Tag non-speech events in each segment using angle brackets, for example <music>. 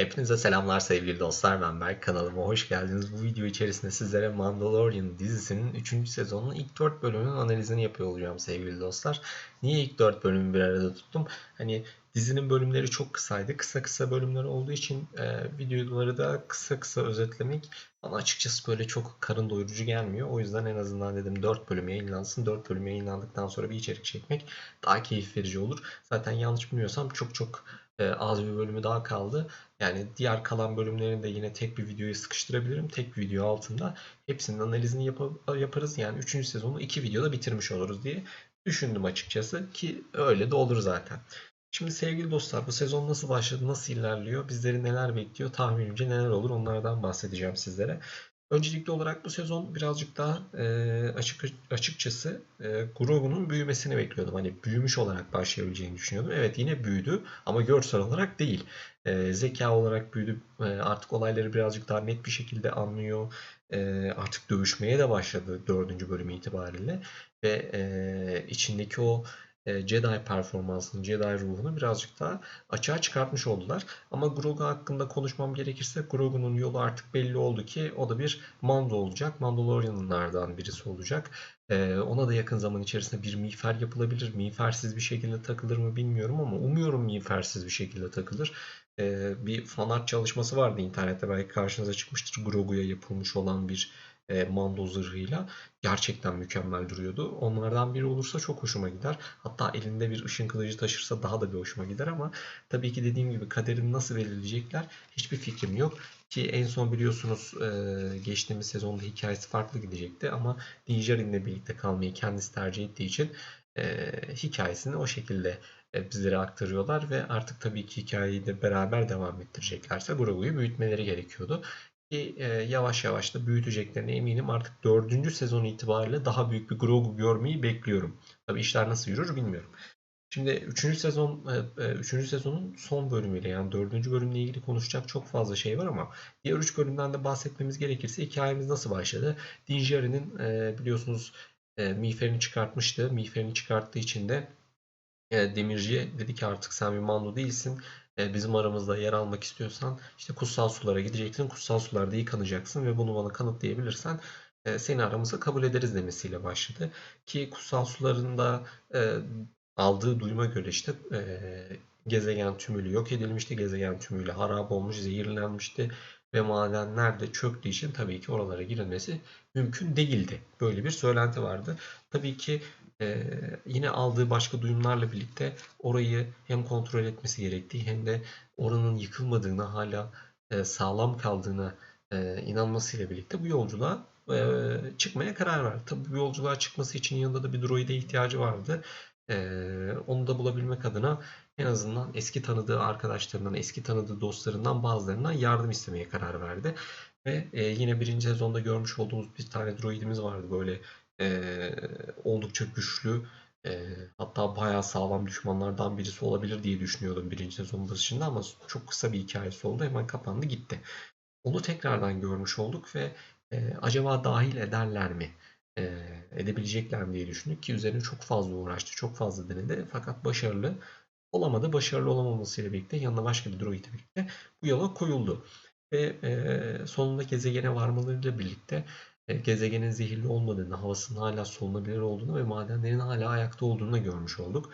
Hepinize selamlar sevgili dostlar. Ben Berk. Kanalıma hoş geldiniz. Bu video içerisinde sizlere Mandalorian dizisinin 3. sezonun ilk 4 bölümünün analizini yapıyor olacağım sevgili dostlar. Niye ilk 4 bölümü bir arada tuttum? Hani dizinin bölümleri çok kısaydı. Kısa kısa bölümler olduğu için e, videoları da kısa kısa özetlemek bana açıkçası böyle çok karın doyurucu gelmiyor. O yüzden en azından dedim 4 bölüm yayınlansın. 4 bölüm yayınlandıktan sonra bir içerik çekmek daha keyif verici olur. Zaten yanlış bilmiyorsam çok çok e, az bir bölümü daha kaldı. Yani diğer kalan bölümlerini de yine tek bir videoya sıkıştırabilirim. Tek bir video altında hepsinin analizini yap- yaparız. Yani 3. sezonu 2 videoda bitirmiş oluruz diye düşündüm açıkçası ki öyle de olur zaten. Şimdi sevgili dostlar bu sezon nasıl başladı, nasıl ilerliyor, bizleri neler bekliyor, tahminimce neler olur onlardan bahsedeceğim sizlere. Öncelikli olarak bu sezon birazcık daha e, açık açıkçası e, Grogu'nun büyümesini bekliyordum. Hani büyümüş olarak başlayabileceğini düşünüyordum. Evet yine büyüdü ama görsel olarak değil. E, zeka olarak büyüdü. E, artık olayları birazcık daha net bir şekilde anlıyor. E, artık dövüşmeye de başladı dördüncü bölüm itibariyle. Ve e, içindeki o Jedi performansını, Jedi ruhunu birazcık daha açığa çıkartmış oldular. Ama Grogu hakkında konuşmam gerekirse Grogu'nun yolu artık belli oldu ki o da bir Mando olacak. Mandalorianlardan birisi olacak. E, ona da yakın zaman içerisinde bir miğfer yapılabilir. Miğfersiz bir şekilde takılır mı bilmiyorum ama umuyorum miğfersiz bir şekilde takılır. E, bir fanart çalışması vardı internette belki karşınıza çıkmıştır. Grogu'ya yapılmış olan bir e, Mando zırhıyla gerçekten mükemmel duruyordu. Onlardan biri olursa çok hoşuma gider. Hatta elinde bir ışın kılıcı taşırsa daha da bir hoşuma gider ama tabii ki dediğim gibi kaderini nasıl belirleyecekler hiçbir fikrim yok. Ki en son biliyorsunuz e, geçtiğimiz sezonda hikayesi farklı gidecekti ama Dinjarin'le birlikte kalmayı kendisi tercih ettiği için e, hikayesini o şekilde e, bizlere aktarıyorlar ve artık tabii ki hikayeyi de beraber devam ettireceklerse Grogu'yu büyütmeleri gerekiyordu ki e, yavaş yavaş da büyüteceklerine eminim. Artık dördüncü sezon itibariyle daha büyük bir Grogu görmeyi bekliyorum. Tabi işler nasıl yürür bilmiyorum. Şimdi 3. sezon 3. E, sezonun son bölümüyle yani 4. bölümle ilgili konuşacak çok fazla şey var ama diğer 3 bölümden de bahsetmemiz gerekirse hikayemiz nasıl başladı? Din Djarin'in biliyorsunuz miğferini çıkartmıştı. Miğferini çıkarttığı için de Demirci'ye dedi ki artık sen bir mando değilsin. E, bizim aramızda yer almak istiyorsan işte kutsal sulara gideceksin. Kutsal sularda yıkanacaksın ve bunu bana kanıtlayabilirsen e, seni aramıza kabul ederiz demesiyle başladı. Ki kutsal sularında e, aldığı duyuma göre işte gezegen tümülü yok edilmişti. Gezegen tümülü harap olmuş, zehirlenmişti ve madenler de çöktüğü için tabii ki oralara girilmesi mümkün değildi. Böyle bir söylenti vardı. Tabii ki e, yine aldığı başka duyumlarla birlikte orayı hem kontrol etmesi gerektiği hem de oranın yıkılmadığını hala e, sağlam kaldığına e, inanmasıyla birlikte bu yolculuğa e, çıkmaya karar verdi. Tabii bu yolculuğa çıkması için yanında da bir droide ihtiyacı vardı. E, onu da bulabilmek adına en azından eski tanıdığı arkadaşlarından, eski tanıdığı dostlarından bazılarından yardım istemeye karar verdi. Ve yine birinci sezonda görmüş olduğumuz bir tane droidimiz vardı böyle e, oldukça güçlü e, hatta bayağı sağlam düşmanlardan birisi olabilir diye düşünüyordum birinci sezon başında ama çok kısa bir hikayesi oldu hemen kapandı gitti. Onu tekrardan görmüş olduk ve e, acaba dahil ederler mi? E, edebilecekler mi diye düşündük ki üzerine çok fazla uğraştı, çok fazla denedi fakat başarılı olamadı. Başarılı olamamasıyla birlikte yanına başka bir droid birlikte bu yola koyuldu. Ve e, sonunda gezegene varmalarıyla birlikte gezegenin zehirli olmadığını, havasının hala solunabilir olduğunu ve madenlerin hala ayakta olduğunu görmüş olduk.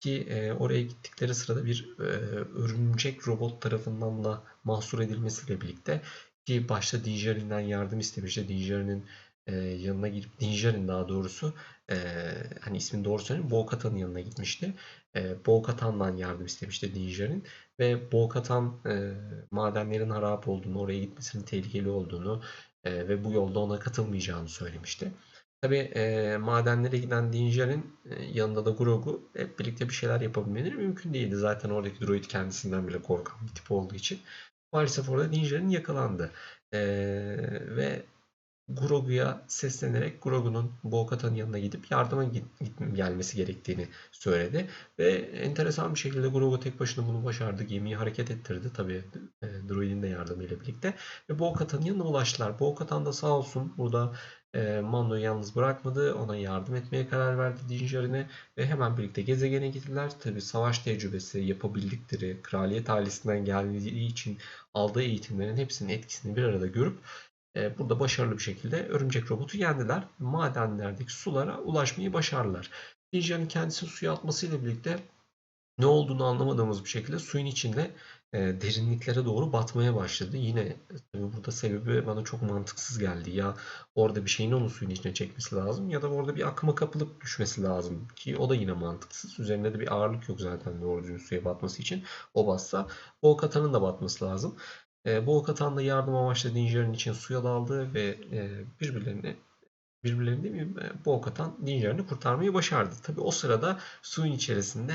Ki e, oraya gittikleri sırada bir e, örümcek robot tarafından da mahsur edilmesiyle birlikte ki başta Dinjarin'den yardım istemişti. Dinjarin'in e, yanına girip Dinjarin daha doğrusu e, hani ismini doğru söyleyeyim Bo-Katan'ın yanına gitmişti. E, Bo-Katan'dan yardım istemişti Dinjarin ve Bo-Katan e, madenlerin harap olduğunu, oraya gitmesinin tehlikeli olduğunu e, ve bu yolda ona katılmayacağını söylemişti. Tabi e, madenlere giden Dinger'in e, yanında da Grogu hep birlikte bir şeyler yapabilmeleri mümkün değildi. Zaten oradaki droid kendisinden bile korkan bir tip olduğu için. Maalesef orada Dinger'in yakalandı. E, ve Grogu'ya seslenerek Grogu'nun Bo-Katan'ın yanına gidip yardıma gelmesi gerektiğini söyledi. Ve enteresan bir şekilde Grogu tek başına bunu başardı. Gemiyi hareket ettirdi tabii e, droidin de yardımıyla birlikte. Ve Bo-Katan'ın yanına ulaştılar. Bo-Katan da sağ olsun burada e, Mando'yu yalnız bırakmadı. Ona yardım etmeye karar verdi Din Djarin'e. Ve hemen birlikte gezegene gittiler. Tabii savaş tecrübesi, yapabildikleri, kraliyet ailesinden geldiği için aldığı eğitimlerin hepsinin etkisini bir arada görüp burada başarılı bir şekilde örümcek robotu yendiler. Madenlerdeki sulara ulaşmayı başardılar. Din Djarin kendisini suya atmasıyla birlikte ne olduğunu anlamadığımız bir şekilde suyun içinde e, derinliklere doğru batmaya başladı. Yine e, tabii burada sebebi bana çok mantıksız geldi. Ya orada bir şeyin onu suyun içine çekmesi lazım ya da orada bir akıma kapılıp düşmesi lazım ki o da yine mantıksız. Üzerinde de bir ağırlık yok zaten doğru suya batması için. O bassa Bo-Katan'ın da batması lazım. E, Bo-Katan da yardım amaçlı Din Djarin için suya daldı ve e, birbirlerini birbirlerini değil mi? E, Bo-Katan Din Djarin'i kurtarmayı başardı. Tabii o sırada suyun içerisinde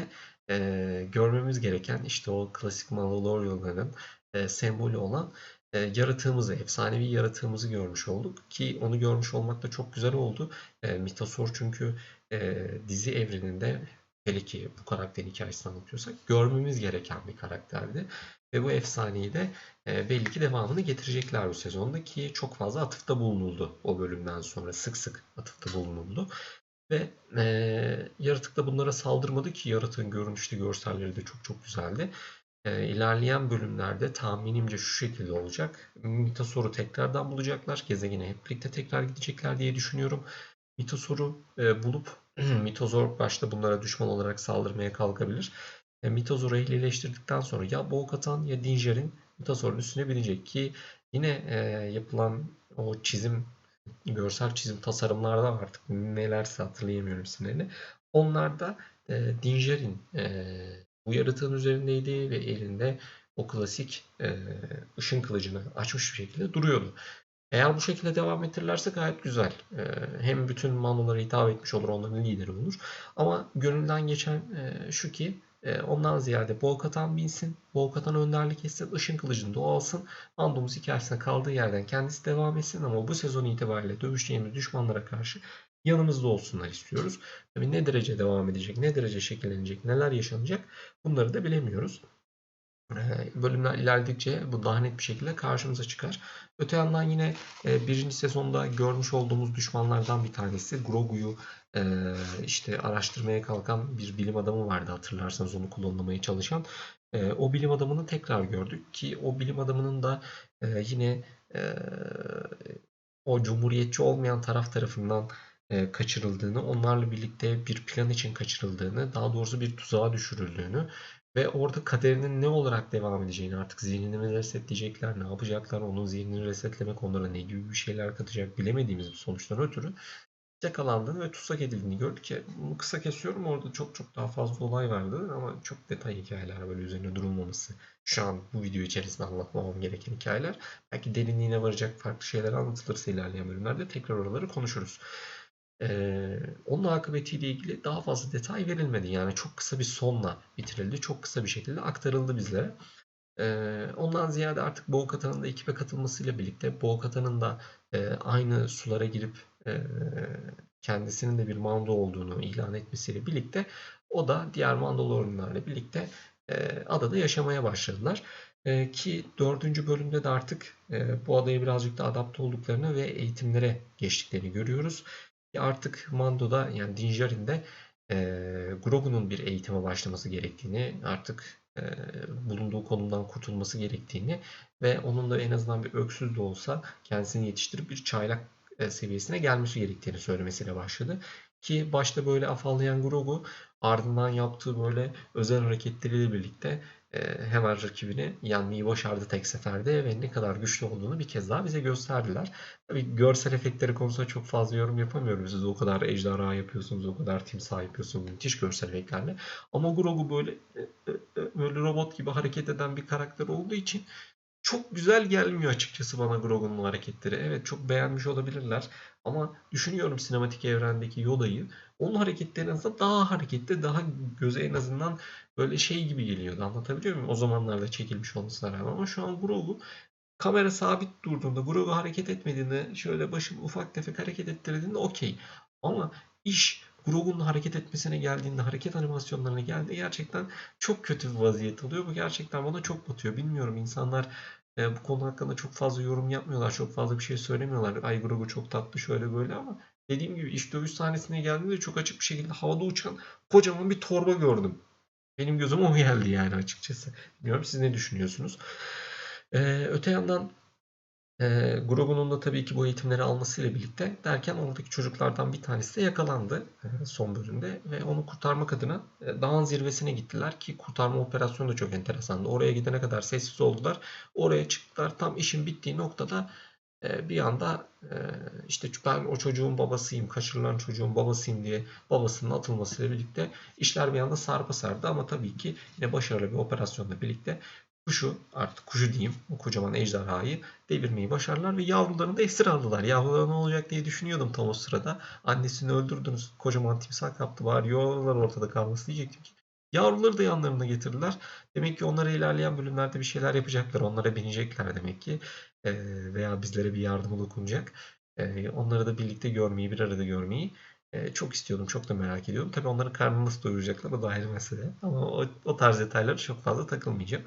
e, görmemiz gereken işte o klasik Mandalorianların e, sembolü olan e, yaratığımızı, efsanevi yaratığımızı görmüş olduk. Ki onu görmüş olmak da çok güzel oldu. E, Mythosaur çünkü e, dizi evreninde hele ki bu karakterin hikayesini anlatıyorsak görmemiz gereken bir karakterdi. Ve bu efsaneyi de e, belli ki devamını getirecekler bu sezonda ki çok fazla atıfta bulunuldu o bölümden sonra. Sık sık atıfta bulunuldu. Ve e, yaratık da bunlara saldırmadı ki yaratığın görünüşte görselleri de çok çok güzeldi. E, ilerleyen bölümlerde tahminimce şu şekilde olacak. Mitosaur'u tekrardan bulacaklar. Gezegene hep birlikte tekrar gidecekler diye düşünüyorum. Mitosaur'u e, bulup <clears throat> Mitosaur başta bunlara düşman olarak saldırmaya kalkabilir. E, Mitosaur'u ehlileştirdikten sonra ya Bo-Katan ya Din Djarin Mitosaur'un üstüne binecek ki yine e, yapılan o çizim görsel çizim tasarımlarda artık nelerse hatırlayamıyorum isimlerini. Onlarda e, Din Djarin e, bu yaratığın üzerindeydi ve elinde o klasik e, ışın kılıcını açmış bir şekilde duruyordu. Eğer bu şekilde devam ettirirlerse gayet güzel. E, hem bütün Mandolara hitap etmiş olur, onların lideri olur. Ama gönülden geçen e, şu ki e, ondan ziyade Bo-Katan binsin, Bo-Katan önderlik etsin, ışın kılıcını da alsın. Mandomuz hikayesine kaldığı yerden kendisi devam etsin ama bu sezon itibariyle dövüşeceğimiz düşmanlara karşı yanımızda olsunlar istiyoruz. Tabii ne derece devam edecek, ne derece şekillenecek, neler yaşanacak bunları da bilemiyoruz. Ee, Bölümler ilerledikçe bu daha net bir şekilde karşımıza çıkar. Öte yandan yine e, birinci sezonda görmüş olduğumuz düşmanlardan bir tanesi Grogu'yu e, işte araştırmaya kalkan bir bilim adamı vardı hatırlarsanız onu kullanmaya çalışan. E, o bilim adamını tekrar gördük ki o bilim adamının da yine o cumhuriyetçi olmayan taraf tarafından kaçırıldığını, onlarla birlikte bir plan için kaçırıldığını, daha doğrusu bir tuzağa düşürüldüğünü ve orada kaderinin ne olarak devam edeceğini artık zihnini resetleyecekler, ne yapacaklar, onun zihnini resetlemek onlara ne gibi bir şeyler katacak bilemediğimiz bir sonuçtan ötürü yakalandığını ve tutsak edildiğini gördük ki bunu kısa kesiyorum orada çok çok daha fazla olay vardı ama çok detay hikayeler böyle üzerine durulmaması şu an bu video içerisinde anlatmamam gereken hikayeler belki derinliğine varacak farklı şeyler anlatılırsa ilerleyen bölümlerde tekrar oraları konuşuruz. Ee, onun akıbetiyle ilgili daha fazla detay verilmedi. Yani çok kısa bir sonla bitirildi. Çok kısa bir şekilde aktarıldı bizlere. Ee, ondan ziyade artık Bo-Katan'ın da ekibe katılmasıyla birlikte Bo-Katan'ın da e, aynı sulara girip e, kendisinin de bir Mando olduğunu ilan etmesiyle birlikte o da diğer Mandalorianlarla birlikte e, adada yaşamaya başladılar. E, ki dördüncü bölümde de artık e, bu adaya birazcık da adapte olduklarını ve eğitimlere geçtiklerini görüyoruz. Artık Mando'da yani Din Djarin'de e, Grogu'nun bir eğitime başlaması gerektiğini, artık e, bulunduğu konumdan kurtulması gerektiğini ve onun da en azından bir öksüz de olsa kendisini yetiştirip bir çaylak e, seviyesine gelmesi gerektiğini söylemesiyle başladı. Ki başta böyle afallayan Grogu ardından yaptığı böyle özel hareketleriyle birlikte hemen rakibini yenmeyi başardı tek seferde ve ne kadar güçlü olduğunu bir kez daha bize gösterdiler. Tabii görsel efektleri konusunda çok fazla yorum yapamıyorum. Siz o kadar ejderha yapıyorsunuz, o kadar timsah yapıyorsunuz müthiş görsel efektlerle. Ama Grogu böyle e, böyle robot gibi hareket eden bir karakter olduğu için çok güzel gelmiyor açıkçası bana Grogu'nun hareketleri. Evet çok beğenmiş olabilirler. Ama düşünüyorum sinematik evrendeki Yoda'yı. Onun hareketleri azından daha hareketli, daha göze en azından böyle şey gibi geliyordu. Anlatabiliyor muyum? O zamanlarda çekilmiş olmasına rağmen. Ama şu an Grogu kamera sabit durduğunda, Grogu hareket etmediğinde, şöyle başını ufak tefek hareket ettirdiğinde okey. Ama iş Grogu'nun hareket etmesine geldiğinde, hareket animasyonlarına geldiğinde gerçekten çok kötü bir vaziyet oluyor. Bu gerçekten bana çok batıyor. Bilmiyorum insanlar e, bu konu hakkında çok fazla yorum yapmıyorlar. Çok fazla bir şey söylemiyorlar. Ay Grogu çok tatlı şöyle böyle ama dediğim gibi iş dövüş sahnesine geldiğinde çok açık bir şekilde havada uçan kocaman bir torba gördüm. Benim gözüme o geldi yani açıkçası. Bilmiyorum siz ne düşünüyorsunuz? Ee, öte yandan e, Grogu'nun da tabii ki bu eğitimleri almasıyla birlikte derken oradaki çocuklardan bir tanesi de yakalandı e, son bölümde ve onu kurtarmak adına e, dağın zirvesine gittiler ki kurtarma operasyonu da çok enteresandı. Oraya gidene kadar sessiz oldular. Oraya çıktılar. Tam işin bittiği noktada bir anda e, işte ben o çocuğun babasıyım, kaçırılan çocuğun babasıyım diye babasının atılmasıyla birlikte işler bir anda sarpa sardı ama tabii ki yine başarılı bir operasyonla birlikte kuşu artık kuşu diyeyim o kocaman ejderhayı devirmeyi başardılar ve yavrularını da esir aldılar. Yavruları ne olacak diye düşünüyordum tam o sırada. Annesini öldürdünüz kocaman timsah kaptı var yavrular ortada kalması diyecektim ki. Yavruları da yanlarına getirdiler. Demek ki onlara ilerleyen bölümlerde bir şeyler yapacaklar. Onlara binecekler demek ki. Ee, veya bizlere bir yardımı dokunacak. Ee, onları da birlikte görmeyi, bir arada görmeyi e, çok istiyordum. Çok da merak ediyorum. Tabii onların karnını nasıl doyuracaklar o da ayrı mesele. Ama o, o tarz detaylara çok fazla takılmayacağım.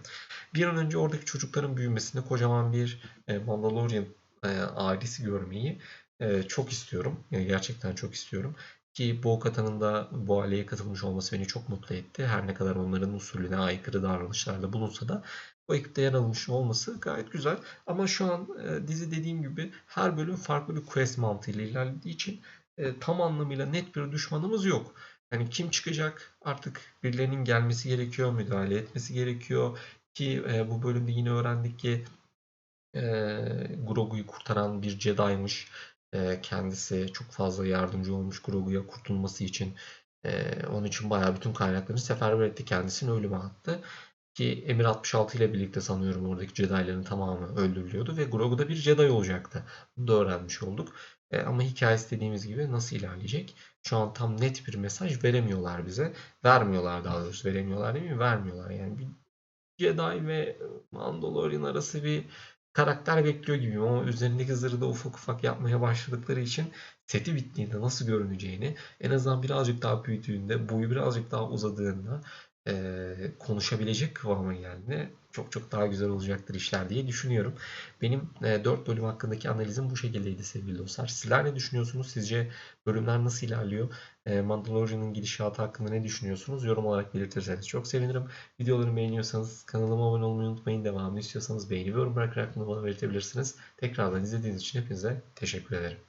Bir an önce oradaki çocukların büyümesinde kocaman bir e, Mandalorian e, ailesi görmeyi çok istiyorum. Yani gerçekten çok istiyorum. Ki Bo-Katan'ın da bu aileye katılmış olması beni çok mutlu etti. Her ne kadar onların usulüne aykırı davranışlarda bulunsa da bu ekipte yer almış olması gayet güzel. Ama şu an e, dizi dediğim gibi her bölüm farklı bir quest mantığıyla ilerlediği için e, tam anlamıyla net bir düşmanımız yok. Yani kim çıkacak artık birilerinin gelmesi gerekiyor, müdahale etmesi gerekiyor. Ki e, bu bölümde yine öğrendik ki e, Grogu'yu kurtaran bir Jedi'ymış. Kendisi çok fazla yardımcı olmuş Grogu'ya kurtulması için. Onun için bayağı bütün kaynaklarını seferber etti. Kendisini ölüme attı. Ki Emir 66 ile birlikte sanıyorum oradaki Jedi'ların tamamı öldürülüyordu ve Grogu da bir Jedi olacaktı. Bunu da öğrenmiş olduk. Ama hikayesi dediğimiz gibi nasıl ilerleyecek? Şu an tam net bir mesaj veremiyorlar bize. Vermiyorlar daha doğrusu. Veremiyorlar değil mi? Vermiyorlar. Yani bir Jedi ve Mandalorian arası bir karakter bekliyor gibiyim ama üzerindeki zırhı da ufak ufak yapmaya başladıkları için seti bittiğinde nasıl görüneceğini en azından birazcık daha büyüdüğünde, boyu birazcık daha uzadığında e, konuşabilecek kıvama geldiğinde çok çok daha güzel olacaktır işler diye düşünüyorum. Benim e, 4 bölüm hakkındaki analizim bu şekildeydi sevgili dostlar. Sizler ne düşünüyorsunuz? Sizce bölümler nasıl ilerliyor? E, Mandalorian'ın gidişatı hakkında ne düşünüyorsunuz? Yorum olarak belirtirseniz çok sevinirim. Videolarımı beğeniyorsanız kanalıma abone olmayı unutmayın. Devamını istiyorsanız beğeni ve yorum bırakarak bunu bana belirtebilirsiniz. Tekrardan izlediğiniz için hepinize teşekkür ederim.